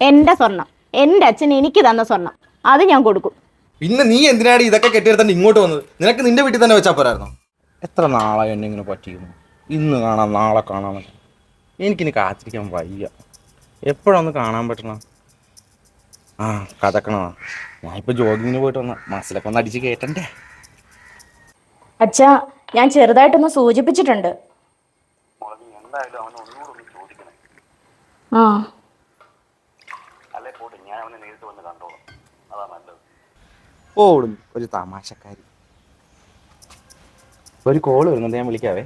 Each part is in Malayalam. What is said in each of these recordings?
എന്റെ സ്വർണം. എന്റെ അച്ഛൻ എനിക്ക് തന്ന സ്വർണം. അത് ഞാൻ കൊടുക്കും. പിന്നെ നീ എന്തിനാണ് ഇതൊക്കെ കെട്ടിയെടുത്ത ഇങ്ങോട്ട് വന്നത്? നിനക്ക് നിന്റെ വീട്ടിൽ തന്നെ വെച്ചാൽ പോരായിരുന്നോ? എത്ര നാളായി എന്നെ ഇങ്ങനെ പറ്റിയിരുന്നു? ഇന്ന് കാണാം നാളെ കാണാം എനിക്കിനി കാത്തിരിക്കാൻ വയ്യ. എപ്പോഴൊന്ന് കാണാൻ പറ്റണം? ആ കഥക്കണോ? ഞാനിപ്പോൾ ജോഗിങ്ങിന് പോയിട്ട് വന്ന. മനസ്സിലൊക്കെ ഒന്ന് അടിച്ച് കേട്ടണ്ടേ അച്ഛാ ഞാൻ ചെറുതായിട്ടൊന്ന് സൂചിപ്പിച്ചിട്ടുണ്ട്. ആ. ഓടും ഒരു തമാശക്കാരി. ഒരു കോൾ വരുന്നുണ്ട് ഞാൻ വിളിക്കാവേ.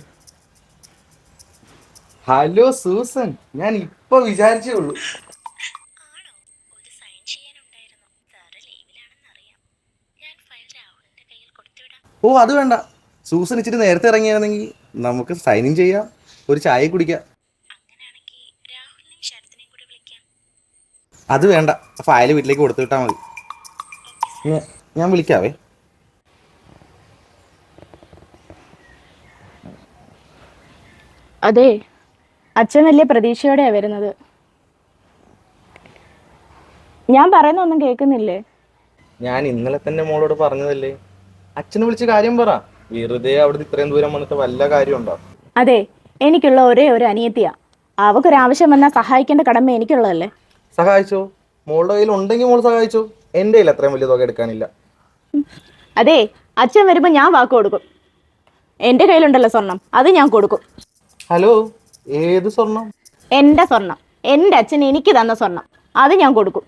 ഹലോ സൂസൻ ഞാൻ ഇപ്പൊ വിചാരിച്ചേ ഉള്ളൂ സൈൻ ഓ അത് വേണ്ട. സൂസൻ ഇച്ചിരി നേരത്തെ ഇറങ്ങിയായിരുന്നെങ്കിൽ നമുക്ക് സൈനിങ് ചെയ്യാം ഒരു ചായ കുടിക്കാം. അങ്ങനെയാണെങ്കിൽ രാഹുലിനെയും ശരത്തിനെയും കൂടി വിളിക്കാം അത് വേണ്ട. ഫയൽ വീട്ടിലേക്ക് കൊടുത്തു വിട്ടാൽ മതി ഞാൻ വിളിക്കാവേ. അതെ അച്ഛൻ വലിയ പ്രതീക്ഷയോടെയാ വരുന്നത്. ഞാൻ പറയുന്ന ഒന്നും കേൾക്കുന്നില്ലേ? ഞാൻ ഇന്നലെ തന്നെ മോളോട് പറഞ്ഞതല്ലേ? അച്ഛനെ വിളിച്ച് കാര്യം പറ. വെറുതെ അവിടുന്ന് ഇത്രയും ദൂരം വന്നിട്ട് വല്ല കാര്യമുണ്ടോ? അതെ എനിക്കുള്ള ഒരേ ഒരു അനിയത്തിയാ. അവക്കൊരാവശ്യം വന്നാൽ സഹായിക്കേണ്ട കടമ എനിക്കുള്ളതല്ലേ? സഹായിച്ചോ? മോളുടെ കയ്യിൽ ഉണ്ടെങ്കിൽ മോൾ സഹായിച്ചോ? എന്റെ കയ്യിൽ അത്രയും വലിയ തുക എടുക്കാനില്ല. അതെ അച്ഛൻ വരുമ്പോൾ ഞാൻ വാക്ക് കൊടുക്കും. എന്റെ കയ്യിലുണ്ടല്ലോ സ്വർണം അത് ഞാൻ കൊടുക്കും. ഹലോ ഏത് സ്വർണം? എന്റെ സ്വർണം എന്റെ അച്ഛൻ എനിക്ക് തന്ന സ്വർണം അത് ഞാൻ കൊടുക്കും.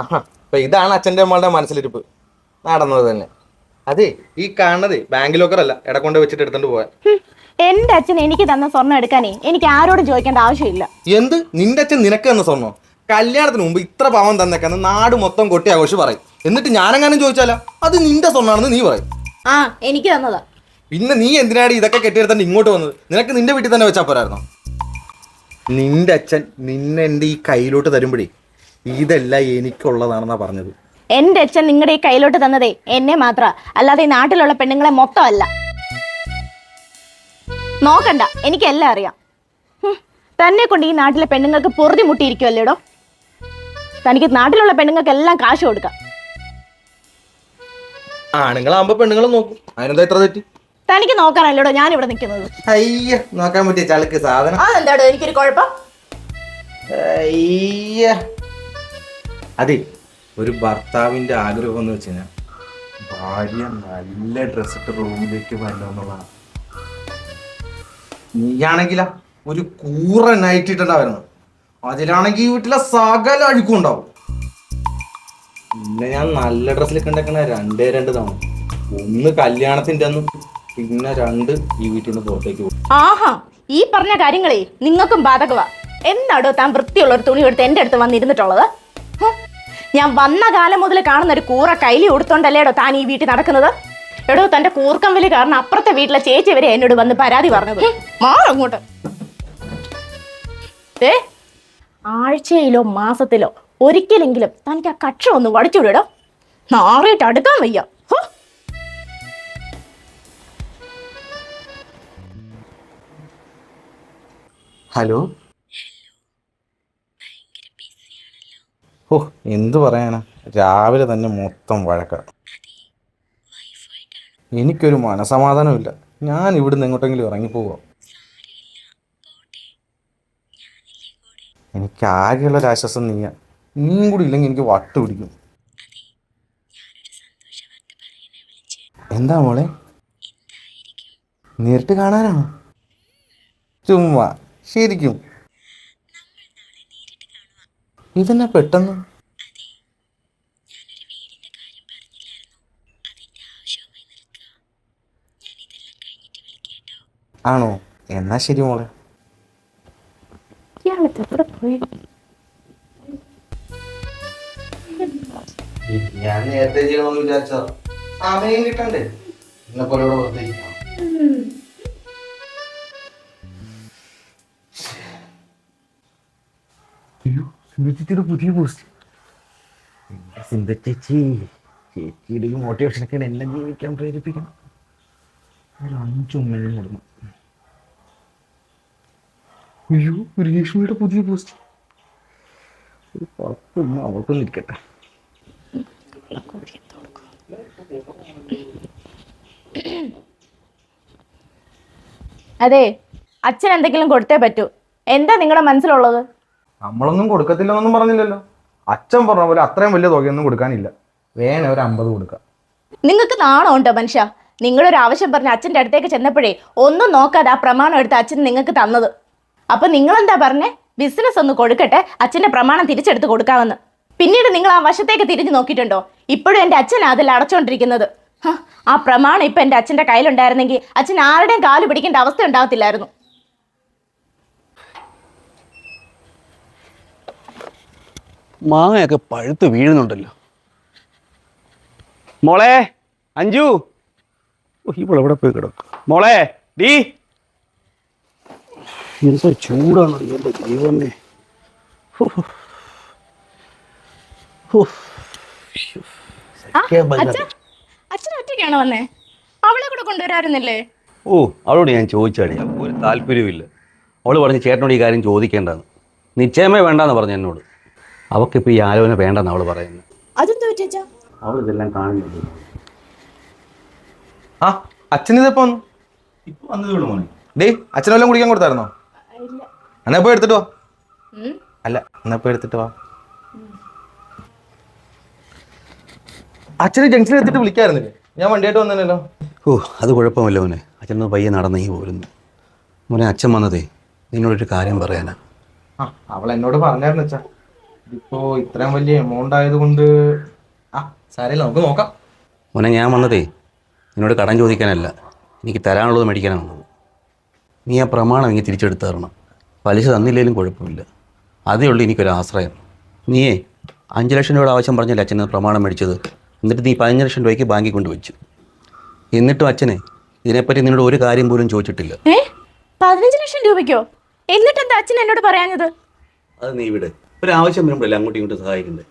ആഹാ അപ്പൊ ഇതാണ് അച്ഛന്റെ അമ്മളുടെ മനസ്സിലിരിപ്പ്. നടന്നത് തന്നെ. അതെ ഈ കാണുന്നത് ബാങ്ക് ലോക്കർ അല്ല ഇടക്കൊണ്ട് വെച്ചിട്ട് എടുത്തോണ്ട് പോവാൻ. ഹും, എന്റെ അച്ഛൻ എനിക്ക് തന്ന സ്വർണം എടുക്കാനേ എനിക്ക് ആരോടും ചോദിക്കേണ്ട ആവശ്യമില്ല. എന്ത്? നിന്റെ അച്ഛൻ നിനക്ക് തന്ന സ്വർണോ കല്യാണത്തിന് മുമ്പ് ഇത്ര പാവം തന്നേക്കാന്ന് നാട് മൊത്തം കൊട്ടി ആഘോഷം പറയും. എന്നിട്ട് ഞാനെങ്ങാനും ചോദിച്ചാലോ? അത് നിന്റെ സ്വർണാണെന്ന് നീ പറയും. ആ എനിക്ക് തന്നതാ. പിന്നെ നീ എന്തിനാണ് ഇതൊക്കെ കെട്ടിയെടുത്തോണ്ട് ഇങ്ങോട്ട് വന്നത്? നിനക്ക് നിന്റെ വീട്ടിൽ തന്നെ വെച്ചാൽ പോരായിരുന്നോ? നിന്റെ അച്ഛൻ നിന്നെ എന്റെ ഈ കയ്യിലോട്ട് തരുമ്പോഴേ ഇതെല്ലാം എനിക്കുള്ളതാണെന്നാ പറഞ്ഞത്. എന്റെ അച്ഛൻ നിങ്ങളുടെ ഈ കയ്യിലോട്ട് തന്നതേ എന്നെ മാത്ര. അല്ലാതെ ഈ നാട്ടിലുള്ള പെണ്ണുങ്ങളെ മൊത്തമല്ല നോക്കണ്ട എനിക്കെല്ലാം അറിയാം. ഹും, തന്നെ കൊണ്ട് ഈ നാട്ടിലെ പെണ്ണുങ്ങൾക്ക് പൊറുതി മുട്ടിയിരിക്കുമല്ലേടോ തനിക്ക് നാട്ടിലുള്ള പെണ്ണുങ്ങൾക്ക് എല്ലാം കാശ് കൊടുക്കാം. ആണുങ്ങളാകുമ്പോ പെണ്ണുങ്ങൾ നോക്കും. അതിനെന്താ ഇത്ര തെറ്റി? തനിക്ക് നോക്കാനല്ലേടോ ഞാൻ ഇവിടെ നിൽക്കുന്നത്. അയ്യ നോക്കാൻ പറ്റിയ ചളുക്ക് സാധനം. അതെന്താടോ എനിക്കൊരു കുഴപ്പം? അയ്യ. അതെ ഒരു ഭർത്താവിന്റെ ആഗ്രഹം എന്ന് വെച്ച് കഴിഞ്ഞാൽ ഭാര്യ നല്ല ഡ്രസ് ഇട്ട് റൂമിലേക്ക് വരണമെന്നുള്ളതാണ് നീയാണെങ്കിലാ ഒരു കൂറ നൈറ്റ് ഇട്ടുണ്ടായിരുന്നു അതിലാണെങ്കിൽ വീട്ടിലെ സകല അഴുക്കും ഉണ്ടാവും. പിന്നെ ഞാൻ നല്ല ഡ്രസ്സിൽ കണ്ടേക്കണ രണ്ടേ രണ്ട് തവണ. ഒന്ന് കല്യാണത്തിന്റെ അന്ന് പിന്നെ രണ്ട് ഈ വീട്ടിൽ നിന്ന് പുറത്തേക്ക് പോകും. ആഹാ ഈ പറഞ്ഞ കാര്യങ്ങളെ നിങ്ങൾക്കും ബാധകവാ എന്താടോ താൻ വൃത്തിയുള്ള ഒരു തുണി എടുത്ത് എന്റെ അടുത്ത് വന്നിരുന്നിട്ടുള്ളത്? ഹ? ഞാൻ വന്ന കാലം മുതൽ കാണുന്ന ഒരു കൂറ കൈലി കൊടുത്തോണ്ടല്ലേടോ താൻ ഈ വീട്ടിൽ നടക്കുന്നത്? എടോ തന്റെ കൂർക്കം വലി കാരണം അപ്പുറത്തെ വീട്ടിലെ ചേച്ചി വരെ എന്നോട് വന്ന് പരാതി പറഞ്ഞത്. മാറങ്ങോട്ട്. ഏ ആഴ്ചയിലോ മാസത്തിലോ ഒരിക്കലെങ്കിലും തനിക്ക് ആ കക്ഷ ഒന്ന് വടിച്ചുവിടോ നാറിയിട്ട് അടുക്കാൻ വയ്യ. ഹലോ. ഓ എന്തു പറയാനാ? രാവിലെ തന്നെ മൊത്തം വഴക്ക. എനിക്കൊരു മനസമാധാനമില്ല ഞാൻ ഇവിടുന്ന് എങ്ങോട്ടെങ്കിലും ഇറങ്ങിപ്പോവാം? എനിക്ക് ആകെയുള്ള ഒരു ആശ്വാസം നീയാ. നീയും കൂടി ഇല്ലെങ്കിൽ എനിക്ക് വട്ട് പിടിക്കും. എന്താ മോളെ? നേരിട്ട് കാണാനാണോ ചുമ്മാ ശരിക്കും. ഇതെന്നാ പെട്ടെന്ന്? ആണോ? എന്നാ ശരി മോളെ. പോയി ഞാൻ നേരത്തെ ചെയ്യണമെന്ന് വിചാരിച്ചോ സമയം കിട്ടണ്ടേ? എന്നെ പോലെ ഇവിടെ വെറുതെ സുനിച്ചിയുടെ പുതിയ പോസ്റ്റ് എന്റെ സിന്ധ ചേച്ചിയുടെ മോട്ടിവേഷൻ ഒക്കെ എന്നെ ജീവിക്കാൻ പ്രേരിപ്പിക്കണം. ഒരു അഞ്ചുമ്മയും കൊടുക്കണം. അയ്യോ രേഷ്മയുടെ പുതിയ പോസ്റ്റ് അവൾക്കൊന്നും ഇരിക്കട്ടെ അതെ അച്ഛൻ എന്തെങ്കിലും കൊടുത്തേ പറ്റൂ. എന്താ നിങ്ങളുടെ മനസ്സിലുള്ളത്? നമ്മളൊന്നും കൊടുക്കത്തില്ലെന്നൊന്നും പറഞ്ഞില്ലല്ലോ. അച്ഛൻ പറഞ്ഞ പോലെ അത്രയും വലിയ തുകയൊന്നും കൊടുക്കാനില്ല. വേണേ ഒരു അമ്പത് കൊടുക്ക. നിങ്ങൾക്ക് നാണോ ഉണ്ടോ മനുഷ്യ? നിങ്ങളൊരു ആവശ്യം പറഞ്ഞ് അച്ഛന്റെ അടുത്തേക്ക് ചെന്നപ്പോഴേ ഒന്നും നോക്കാതെ ആ പ്രമാണം എടുത്ത് അച്ഛൻ നിങ്ങൾക്ക് തന്നത്. അപ്പൊ നിങ്ങൾ എന്താ പറഞ്ഞേ? ബിസിനസ് ഒന്ന് കൊടുക്കട്ടെ അച്ഛന്റെ പ്രമാണം തിരിച്ചെടുത്ത് കൊടുക്കാമെന്ന്. പിന്നീട് നിങ്ങൾ ആ വശത്തേക്ക് തിരിഞ്ഞു നോക്കിയിട്ടുണ്ടോ? ഇപ്പോഴും എന്റെ അച്ഛൻ അതിൽ അടച്ചോണ്ടിരിക്കുന്നത്. ആ പ്രമാണം ഇപ്പൊ എന്റെ അച്ഛന്റെ കയ്യിലുണ്ടായിരുന്നെങ്കിൽ അച്ഛൻ ആരുടെയും കാൽ പിടിക്കേണ്ട അവസ്ഥ ഉണ്ടാകത്തില്ലായിരുന്നു. മാങ്ങയൊക്കെ പഴുത്ത് വീഴുന്നുണ്ടല്ലോ. മോളെ അഞ്ജു. ഇവിടെ എവിടെ പോയി കിടക്കും? മോളെ ഡീ. എന്താ ചൂടാണ്. എന്റെ ദൈവമേ. അച്ഛൻ അച്ഛൻ ഒറ്റയ്ക്കാണോ വന്നേ? അവളെ കൂടെ കൊണ്ടുവരാറുന്നില്ലേ? ഓ അവളോട് ഞാൻ ചോദിച്ചാടി അവൾക്ക് ഒരു താല്പര്യമില്ല അവൾ പറഞ്ഞ് ചേട്ടനോട് ഈ കാര്യം ചോദിക്കേണ്ടെന്ന്. നിശ്ചയമേ വേണ്ടെന്ന് പറഞ്ഞു എന്നോട്. അവൾക്കിപ്പോൾ ഈ ആലോചന വേണ്ടെന്ന് അവൾ പറയുന്നത് അതെന്താ പറ്റിയച്ചാ അവൾ ഇതെല്ലാം കാണുന്നുണ്ട് ആ അച്ഛനിതെപ്പോ വന്നു? ഇപ്പൊ വന്നതേ ഉള്ളൂ മോനെ. ഡേ അച്ഛനെല്ലാം കുടിക്കാൻ കൊടുത്തായിരുന്നോ? എന്നാ പോയി എടുത്തിട്ട് വാ. അല്ല എന്നാ പോയി എടുത്തിട്ട് വാ. അച്ഛനെ ജംഗ്ഷനിൽ എത്തിയിട്ട് വിളിക്കായിരുന്നില്ലേ? ഞാൻ വണ്ടിയായിട്ട് വന്നല്ലോ ഓ അത് കുഴപ്പമില്ല മോനെ. അച്ഛനൊന്ന് പയ്യെ നടന്നേ പോരുന്നു. മോനെ അച്ഛൻ വന്നതേ. നിന്നോടൊരു കാര്യം പറയാനാ. ആ അവൾ എന്നോട് പറഞ്ഞായിരുന്നു അച്ഛാ. ഇതിപ്പോ ഇത്രയും വലിയ എമൗണ്ട് ആയതുകൊണ്ട് ആ സാരമില്ല നമുക്ക് നോക്കാം. മോനെ ഞാൻ വന്നതേ. നിന്നോട് കടം ചോദിക്കാനല്ല. എനിക്ക് തരാനുള്ളത് മേടിക്കാനാണ് വന്നത്. നീ ആ പ്രമാണം ഇങ്ങനെ തിരിച്ചെടുത്ത് തരണം പലിശ തന്നില്ലെങ്കിലും കുഴപ്പമില്ല. അതേ ഉള്ളൂ എനിക്കൊരു ആശ്രയം. നീയേ അഞ്ച് ലക്ഷം രൂപയുടെ ആവശ്യം പറഞ്ഞല്ലേ അച്ഛന് പ്രമാണം മേടിച്ചത്? എന്നിട്ട് നീ പതിനഞ്ച് ലക്ഷം രൂപയ്ക്ക് ബാങ്കിൽ കൊണ്ടുവച്ചു. എന്നിട്ടും അച്ഛനെ ഇതിനെപ്പറ്റി നിന്നോട് ഒരു കാര്യം പോലും ചോദിച്ചിട്ടില്ല. പതിനഞ്ച് ലക്ഷം രൂപയ്ക്കോ? എന്നിട്ട് എന്താ അച്ഛൻ എന്നോട് പറയാഞ്ഞത്? അത് നീ ഇവിടെ ഒരു ആവശ്യം വരുമ്പോഴല്ലേ അങ്ങോട്ടും ഇങ്ങോട്ടും സഹായിക്കണ്ടേ?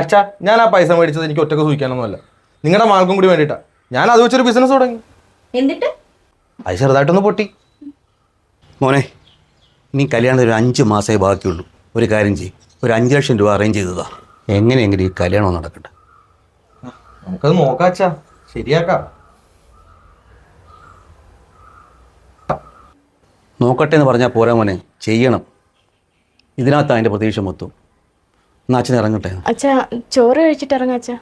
അച്ഛാ ഞാൻ ആ പൈസ മേടിച്ചത്. എനിക്ക് ഒറ്റയ്ക്ക് സൂഹിക്കാനൊന്നുമല്ല നിങ്ങളുടെ മാർക്കും കൂടി വേണ്ടിട്ടാ. ഞാൻ അത് വെച്ചൊരു ബിസിനസ് തുടങ്ങി. എന്നിട്ട്? അത് ചെറുതായിട്ടൊന്ന് പൊട്ടി. മോനെ നീ കല്യാണം ഒരു അഞ്ച് മാസമേ ബാക്കിയുള്ളൂ. ഒരു കാര്യം ചെയ്യും. ഒരു അഞ്ച് ലക്ഷം രൂപ അറേഞ്ച് ചെയ്തതാ എങ്ങനെയെങ്കിലും ഈ കല്യാണം നടക്കട്ടെ. നമുക്കത് നോക്കാം അച്ഛാ ശരിയാക്കാം. നോക്കട്ടെ എന്ന് പറഞ്ഞാൽ പോരാ മോനെ. ചെയ്യണം. ഇതിനകത്ത് അതിന്റെ പ്രതീക്ഷ മൊത്തം. എന്നാൽ അച്ഛൻ ഇറങ്ങട്ടെ? അച്ഛാ ചോറ് കഴിച്ചിട്ട് ഇറങ്ങാ അച്ഛാ.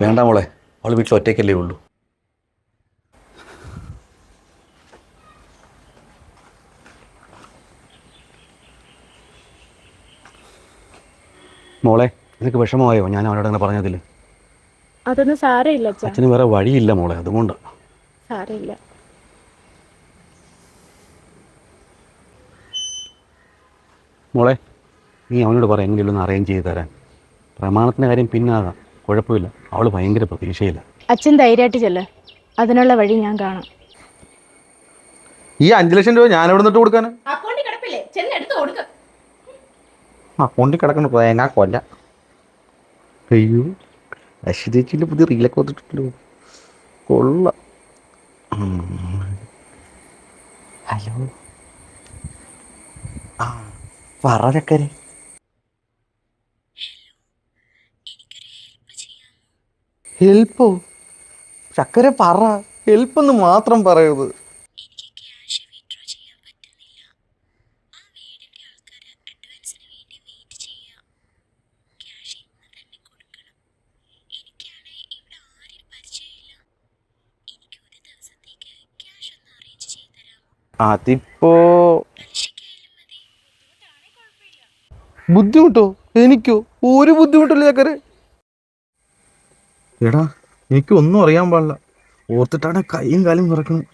വേണ്ട മോളെ അവൾ വീട്ടിൽ ഒറ്റയ്ക്കല്ലേ ഉള്ളൂ. മോളെ നിനക്ക് വിഷമമായോ? ഞാൻ അവരോട് അങ്ങനെ പറഞ്ഞതിൽ അതൊന്നും സാരമില്ല അച്ഛാ. അച്ഛന് വേറെ വഴിയില്ല മോളെ അതുകൊണ്ട്. സാരമില്ല. മോളെ നീ അവനോട് പറ എങ്ങനെയുള്ള ഒന്ന് അറേഞ്ച് ചെയ്ത് തരാൻ. പ്രമാണത്തിന്റെ കാര്യം പിന്നാകാം. കുഴപ്പമില്ല. അവൾ ഭയങ്കര പ്രതീക്ഷയില്ല അച്ഛൻ ധൈര്യമായിട്ട് ചെല്ല. അതിനുള്ള വഴി ഞാൻ കാണാം. ഈ അഞ്ച് ലക്ഷം രൂപ ഞാൻ എവിടെ നിന്നിട്ട് കൊടുക്കാൻ അക്കൗണ്ടിൽ കിടപ്പില്ലേ? ചെന്ന് എടുത്ത് കൊടുക്ക. അക്കൗണ്ടിൽ കിടക്കണ തേങ്ങാ കൊല്ല അയ്യോ അശ്വതിച്ചിന്റെ പുതിയ റീലൊക്കെ വന്നിട്ടുണ്ടല്ലോ. കൊള്ള. ഹലോ. ആ പറ ചക്കരെ ഹെൽപ്പോ ചക്കര പറ ഹെൽപ്പ് എന്ന് മാത്രം പറയരുത് എനിക്ക് ക്യാഷ് വിഡ്രോ ചെയ്യാൻ പറ്റുന്നില്ല ആ വീടിന്റെ ആൾക്കാർ അഡ്വാൻസിന് വേണ്ടി വെയിറ്റ് ചെയ്യാം ക്യാഷ് ഇന്ന് തന്നെ കൊടുക്കണം എനിക്കാണെ ഇവിടെ ആരെയും പരിചയമില്ല എനിക്ക് ഒരു ദിവസത്തേക്ക് പറ. ഹെൽപ്പ് എന്ന് മാത്രം പറയരുത്. അതിപ്പോ ബുദ്ധിമുട്ടോ? എനിക്കോ? ഒരു ബുദ്ധിമുട്ടില്ല ചക്കരെ. എടാ എനിക്ക് ഒന്നും അറിയാൻ പാടില്ല. ഓർത്തിട്ടാണ് കൈയും കാലും വിറക്കണം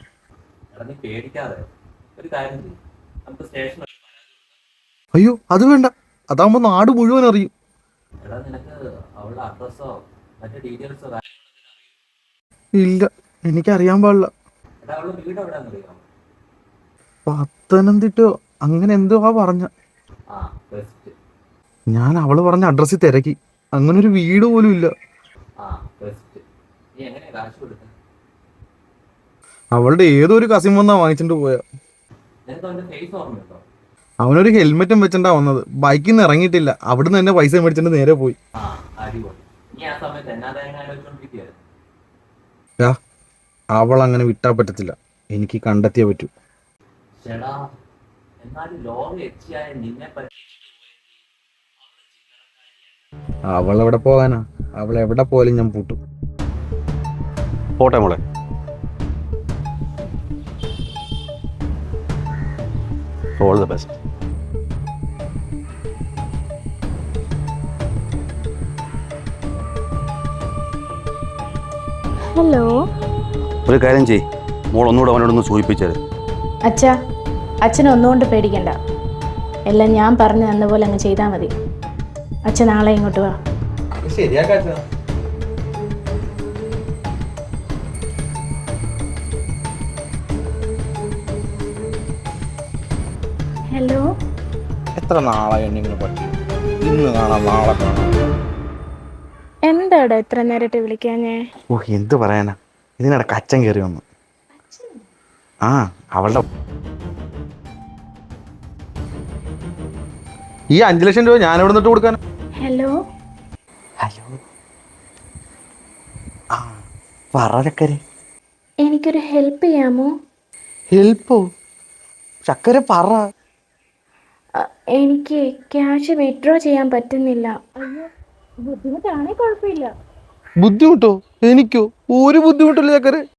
അയ്യോ അത് വേണ്ട. അതാകുമ്പോ നാട് മുഴുവൻ അറിയും. ഇല്ല എനിക്ക് അറിയാൻ പാടില്ല പത്തനംതിട്ടോ അങ്ങനെ എന്തോ ആ പറഞ്ഞ. ഞാൻ അവൾ പറഞ്ഞ അഡ്രസ്സിൽ തിരക്കി. അങ്ങനെ ഒരു വീട് പോലും ഇല്ല. അവളുടെ ഏതൊരു കസിൻ വന്നാ വാങ്ങിച്ചിട്ട് പോയ? അവനൊരു ഹെൽമെറ്റും വെച്ചിട്ടാ വന്നത്. ബൈക്കിൽ നിന്ന് ഇറങ്ങിയിട്ടില്ല. അവിടുന്ന് തന്നെ പൈസ മേടിച്ചിട്ട് നേരെ പോയി. അവൾ അങ്ങനെ വിട്ടാ പറ്റത്തില്ല. എനിക്ക് കണ്ടെത്തിയേ പറ്റി. അവൾ എവിടെ പോകാനാ? അവൾ എവിടെ പോയാലും ഞാൻ പൂട്ടും. പോട്ടെ മോളെ. ഓൾ ദ ബെസ്റ്റ് ഹലോ ഒരു കാര്യം ചെയ് മോൾ ഒന്നുകൂടെ അവനോടൊന്ന് സൂചിപ്പിച്ചത് അച്ഛാ അച്ഛനെ ഒന്നുകൊണ്ട് പേടിക്കണ്ട. എല്ലാം ഞാൻ പറഞ്ഞു തന്ന പോലെ അങ്ങ് ചെയ്താൽ മതി. അച്ഛൻ നാളെ ഇങ്ങോട്ട് വാ. ശരിയാക്കാ ഹലോ? എത്ര നാളായി എണ്ണിങ്ങനെ പറ്റി? ഇന്ന് കാണാം നാളെ കാണാം. എന്താടാ ഇത്ര നേരിട്ട് വിളിക്കാഞ്ഞേ? ഓ എന്ത് പറയാനാ? ഇതിനിടക്ക് അച്ഛൻ കയറി വന്നു. ആ അവളുടെ ഈ അഞ്ചു ലക്ഷം രൂപ ഞാൻ എവിടെ നിന്നിട്ട് കൊടുക്കാൻ ഹലോ? ഹലോ. ആ പറ ചക്കരെ എനിക്കൊരു ഹെൽപ്പ് ചെയ്യാമോ? ഹെൽപ്പോ? ചക്കര പറ. അ, എനിക്ക് ക്യാഷ് വിഡ്രോ ചെയ്യാൻ പറ്റുന്നില്ല. അയ്യോ ബുദ്ധിമുട്ടാണേ കുഴപ്പമില്ല. ബുദ്ധിമുട്ടോ? എനിക്കോ? ഒരു ബുദ്ധിമുട്ടില്ല ചക്കര